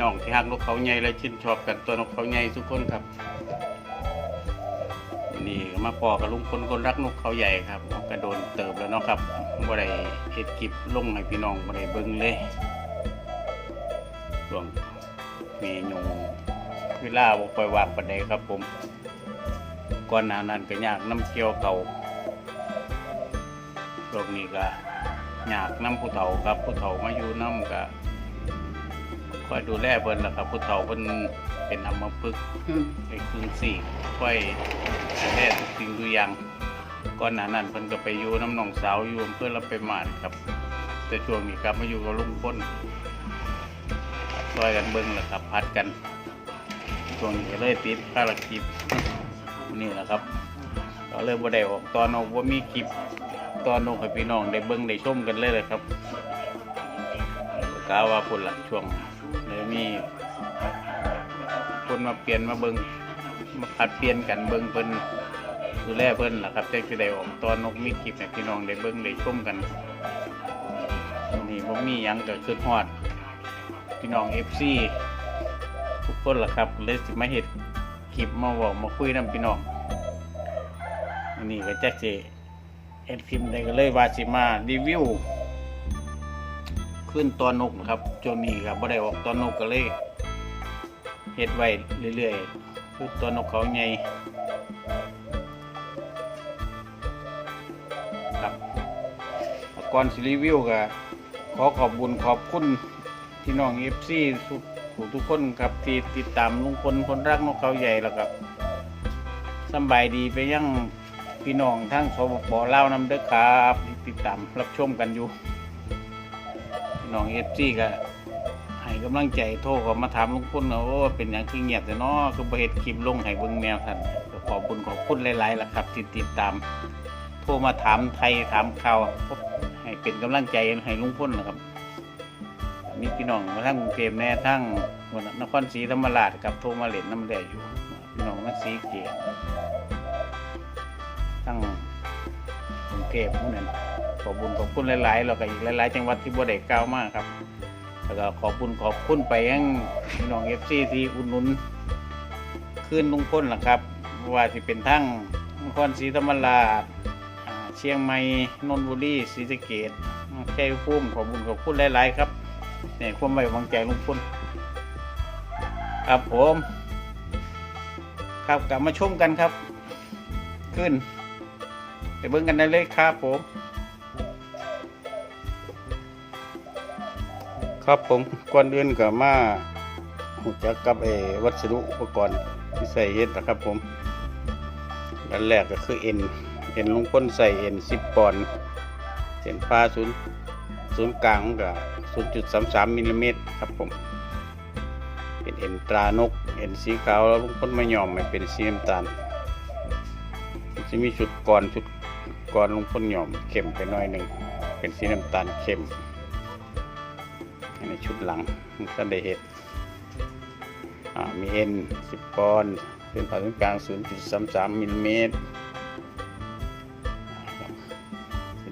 น้องที่ฮักนกเขาใหญ่และชื่นชอบกันตัวนกเขาใหญ่ทุกคนครับนี่มาพอกับลุงคนคนรักนกเขาใหญ่ครับกระโดนเติบแล้วเนาะครับบ่ได้เฮ็ดคลิปลงให้พี่น้องบ่ได้เบิ่งเลยช่วงมียงเวลาบ่ค่อยว่างปานใดครับผมก่อนหน้านั้นก็ยากน้ำเกี่ยวเก่าโลกนี้ก็ยากน้ำผู้เฒ่าครับผู้เฒ่ามาอยู่น้ำก็ คอยดูแลเพิ่นล่ะครับผู้เฒ่าเพิ่นเป็นอัมพฤกษ์อืมไอ้ครึ่งสี่ค่อยดูแลทุกสิ่งทุกอย่างก่อนหน้านั้นเพิ่นก็ไปอยู่น้ำหนองสาวอยู่อำเพื่อเราไปหมานครับ แต่ช่วงนี้กลับมาอยู่กับลุงพ้นซอยกันเบิ้งแหละครับพัดกันช่วงนี้ก็เลยติดภารกิจนี่แหละครับ ก็เลยบ่ได้ออกตอนออกว่ามีคลิปตอนออกให้พี่น้องได้เบิ้งได้ชมกันเลยเลยครับ กาว่าพุ่นละช่วง มี คนมาเปลี่ยนมาเบิงมาผัดเปลี่ยนกันเบิงเพิ่นดูแลเพิ่นล่ะครับแต่คือได้ออกตอนนกมีคลิปให้พี่น้องได้เบิงได้ชมกันนี่บ่มีหยังก็คือฮอด พี่น้อง FC ทุกคนล่ะครับเลยสิมาเฮ็ดคลิปมาเว้ามาคุยนํพี่น้องอันนี้ก็จักสิเฮ็ดคลิปได้ก็เลยว่าสิมารีวิว ขึ้นตอนนกนะครับช่วงนี้ครับบ่ได้ออกตอนนกก็เลยเฮ็ดไว้เรื่อยๆคือตัวนกเขาใหญ่ครับก่อนสิรีวิวก็ขอขอบบุญขอบคุณพี่น้องเอฟซีทุกทุกคนครับที่ติดตามลุงพลคนรักนกเขาใหญ่แล้วครับสบายดีไปยังพี่น้องทั้งสปปลาวนำเด้อครับ ติดตามรับชมกันอยู่ น้องเอฟซีก็ให้กำลังใจโทรก็มาถามลุงพุ่นว่าโอ้เป็นอย่างคือเงียบแต่เนาะคือบ่เฮ็ดคลิปลงให้เบิ่งแนวท่านก็ขอบคุณขอบคุณหลายๆล่ะครับที่ติดตาม โทรมาถามไทยถามข่าวให้เป็นกำลังใจให้ลุงพุ่นนะครับมีพี่น้องมาทั้งกรุงเทพแน่ทั้งวันนครศรีธรรมราชกับโทรมาเล่นน้ำแดอยู่พี่น้องมาศรีเกียรติทั้งกรุงเทพพวกนั้น อบคุณขอบคุณหลายๆแล้วก็อีกหลาย ๆ จังหวัดที่บ่ได้กล่าวมากครับ แล้วก็ขอบคุณขอบคุณไปยังพี่น้องเอฟซีที่อุดหนุนขึ้นลุงพ้นล่ะครับว่าสิเป็นทั้งนครศรีธรรมราชเชียงใหม่นนทบุรีศรีสะเกษชัยภูมิขอบคุณขอบคุณหลาย ๆ ครับเนี่ยความไว้วางใจลุงพ้นครับผมครับกลับมาชมกันครับ ขึ้น ไปเบิ่งกันได้เลยครับผม ครับผมก่อนอื่นก็มาหูจักกับเอวัสดุอุปกรณ์ที่ใส่เฮ็ดนะครับผมอันแรกก็คือเอ็นเอ็นลุงพ้นใส่เอ็นสิบปอนด์เส้นผ่าศูนย์ศูนย์กลางก็ศูนย์จุดสามสามมิลลิเมตรครับผม เป็นเอ็นตรานกเอ็นสีขาวแล้วลุงพ้นไม่ยอมไม่เป็นสีน้ำตาลจะมีชุดก่อนชุดก่อนลุงพ้นยอมเข้มไปหน่อยหนึ่งเป็นสีน้ำตาลเข้ม อันชุดหลังมันก็ได้เห็ดมีเอ็นสิบปอนด์เป็นผ่าศูนย์กลาง 0.33มิลลิเมตร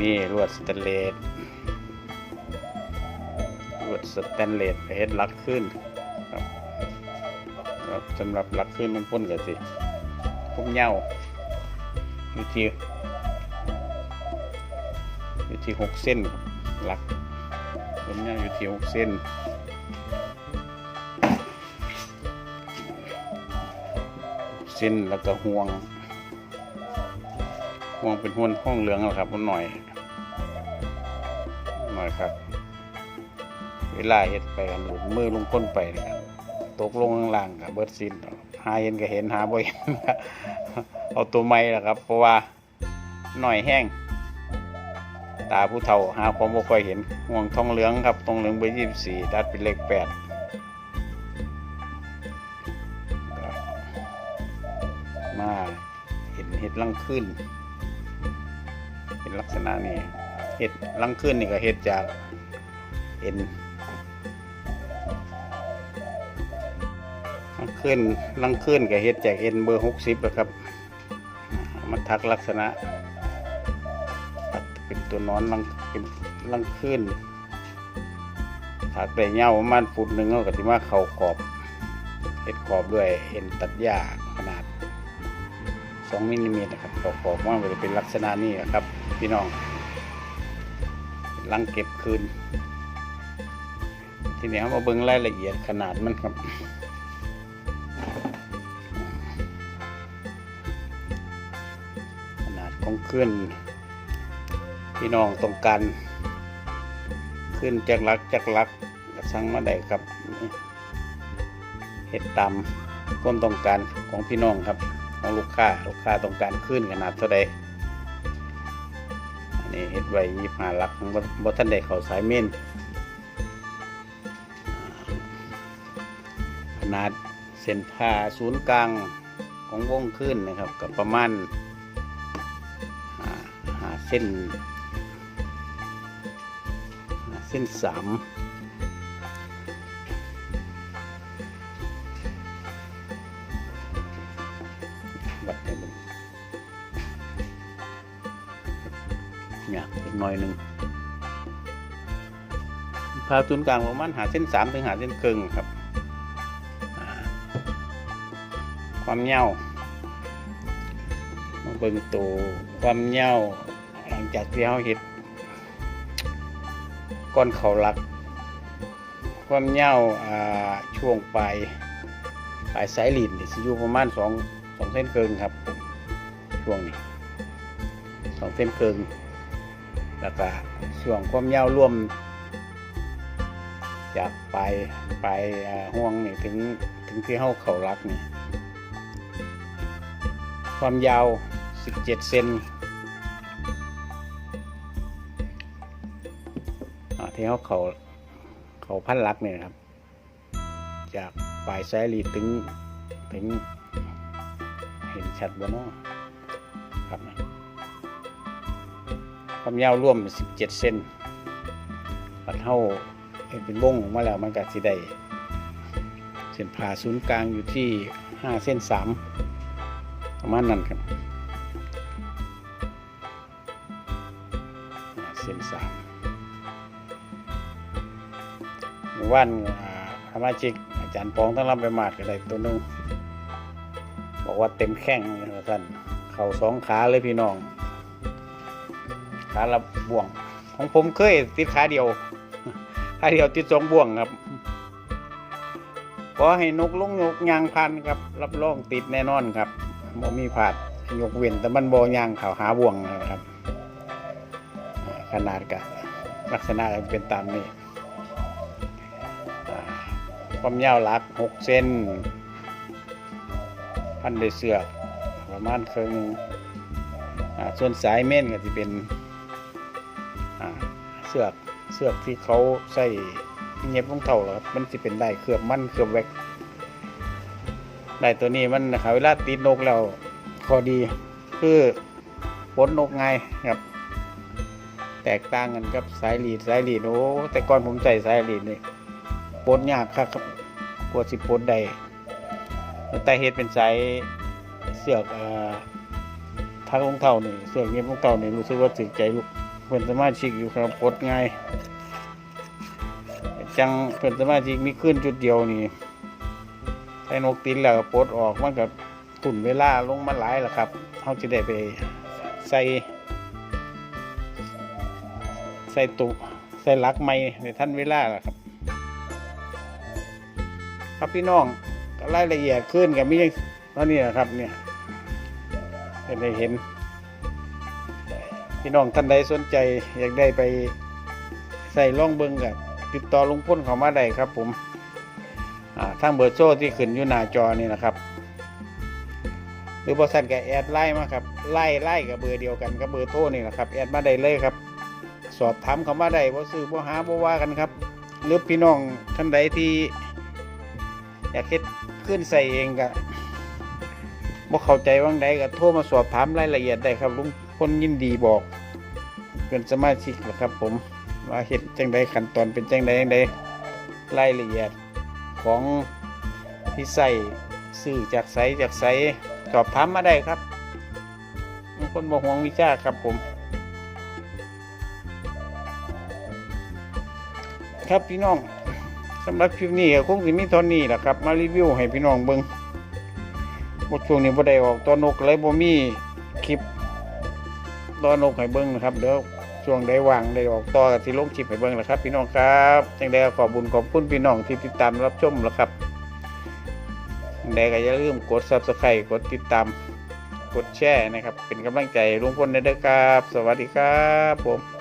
มีลวดสแตนเลสลวดสแตนเลสเฮ็ดลักขึ้นครับสำหรับลักขึ้นมันพ่นกันสิพุ่มเหย้าอยู่ที่อยู่ที่หกเส้นลัก ผมเนี่ยอยู่ที่หกเส้นเส้นแล้วก็ห่วง ห่วงเป็นห่วงห้องเหลืองแล้วครับมันหน่อย หน่อยครับ เวลาเฮ็ดไปกันหลุดมือลงก้นไปนะครับตกลงข้างล่างกับเบิร์ดซินหาเห็นก็เห็นหาบ่เห็นเอาตัวไม้ละครับ เพราะว่าหน่อยแห้ง ตาผู้เฒ่าหาความบ่ค่อยเห็นห่วงทองเหลืองครับทองเหลืองเบอร์ยี่สิบสี่ดัดเป็นเลขแปดมาเห็นเห็ดลังขึ้น เป็นลักษณะนี้เห็ดลังขึ้นนี่ก็เห็ดจากเอ็นลังขึ้นลังขึ้นก็เห็ดจากเอ็นเบอร์หกสิบครับอ่ามันทักลักษณะ เป็นตัวนอนลังเป็นลังขึ้นถักได้เงาประมาณฟุตหนึ่งเขาก็สิมาเข่าขอบเห็ดขอบด้วยเอ็นตัดหญ้าขนาด 2มิลลิเมตรนะครับเข่าขอบมันจะเป็นลักษณะนี้นะครับ พี่น้องหลังเก็บคืนทีนี้เรามาเบิ่งรายละเอียดขนาดมันครับขนาดของขึ้น พี่น้องต้องการขึ้นจากลักจากลักสั่งมาได้ครับเห็ดตามความต้องการของพี่น้องครับ ของลูกค้าลูกค้าต้องการขึ้นขนาดเท่าใดอันนี้เห็ดไว้ยี่ห้าลักบ่บ่ท่านได้เขาสายเม่นขนาดเส้นผ่าศูนย์กลางของวงขึ้นนะครับกับประมาณหาเส้น เส้นสามวัดให้มันเนี่ยอีกหน่อยหนึ่งผ่าศูนย์กลางประมาณหาเส้นสามถึงหาเส้นครึ่งครับ ความเงาวมาเบิ่งตัวความเงาวหลังจากที่เราเห็ด ก้อนเขาลัก ความเงาวอ่าช่วงปลายปลายสายลีนสิอยู่ประมาณสองสองเส้นเกินครับ ช่วงนี้สองเส้นเกินแล้วก็ช่วงความยาวรวม จากปลายปลายห่วงนี่ถึงถึงที่เฮาเขารักนี่ความยาว 17 เซน ที่เขาเขาเขาพันลักเนี่ยครับ จากปลายแซลีถึงถึง เห็นชัดบนนอครับความยาวร่วม 17 เซนปัดเท่าเห็นเป็นวงออมาแล้วมันก็สิได้เส้นผ่าศูนย์กลางอยู่ที่ 5 เส้น 3 ประมาณนั้นครับเส้น3 ว่บ้านสมาชิกอาจารย์ปองทั้งลำไปมาดกันเลยตัวนึงบอกว่าเต็มแข้งท่านเข่าสองขาเลยพี่น้อง ขาละบ่วง ของผมเคยติดขาเดียวขาเดียวติดสองบ่วงครับขอให้นกลงยกยางพันครับรับรองติดแน่นอนครับบ่มีผาดยกเว้นแต่มันบอยางเขาหาบ่วงนะครับ ขนาดกับลักษณะเป็นตามนี้ ความยาวหลักหกเซนพันด้วยเสือกประมาณครึ่งหนึ่งส่วนสายเม่นก็จะเป็นเสือกเสือกที่เขาใส่เงียบลงเท่าครับมันจะเป็นได้เคลือบมันเคลือบแว็กได้ตัวนี้มันนะครับเวลาติดนกแล้วข้อดีคือปลนกไงครับแตกต่างกันกับสายหลีดสายหลีดโอ้แต่ก่อนผมใส่สายหลีดนี่ ปลดยากครับครับกว่าสิปลดได้แต่เฮ็ดเป็นสายเสือกอ่อทางองเท้านี่เสือกเงียบองเท้านี่รู้สึกว่าถึกใจลูกเพื่อนสมาชิกอยู่ครับปลดง่ายจังเพื่อนสมาชิกมีขึ้นจุดเดียวนี่ใส่นกตินแล้วก็ปลดออกมันก็ตุ่นเวลาลงมาหลายแล้วครับเขาจะได้ไปใส่ใส่ตุใส่ลักไม้ในท่านเวลาแหละครับ ครับพี่น้องก็รายละเอียดขึ้นกับมีเท่านี้นะครับเนี่ยจะได้เห็น พี่น้องท่านใดสนใจอยากได้ไปใส่ล่องเบิงกับติดต่อลุงพ้นเขามาได้ครับผมอ่าทางเบอร์โซ่ที่ขึ้นอยู่หน้าจอนี่นะครับ หรือบริษัทกับแอดไล่มาครับไล่ไล่กับเบอร์เดียวกันกับเบอร์โทรนี่นะครับแอดมาได้เลยครับ สอบถามเขามาได้บ่ซื้อบ่หาบ่ว่ากันครับ หรือพี่น้องท่านใดที่ อยากเฮ็ดขึ้นใส่เองก็บ่เข้าใจว่างใดก็โทรมาสอบถามรายละเอียดได้ครับลุงคนยินดีบอกเป็นสมาชิกหรอครับ ผมว่าเฮ็ดจังใดขั้นตอนเป็นจังใดจังใดรายละเอียดของที่ใส่ซื้อจากไสจากไสสอบถามมาได้ครับบางคนบอกห่วงวิชาครับผมครับพี่น้อง สำหรับคลิปนี้ก็คงสิมีเท่านี้แหละครับ มารีวิวให้พี่น้องเบิ่งบทช่วงนี้บ่ได้ออกตอนนกเลยบ่มีคลิปตอนนกให้เบิ่งนะครับเดี๋ยวช่วงได้ว่างได้ออกต่อกับที่ลงคลิปให้เบิ่งแหละครับ พี่น้องครับจังไดก็ขอบุญขอบคุณพี่น้องที่ติดตามรับชมแล้วครับจังใดก็อย่าลืมกด Subscribe กดติดตามกดแชร์นะครับ เป็นกำลังใจลุงพลได้เด้อครับ สวัสดีครับผม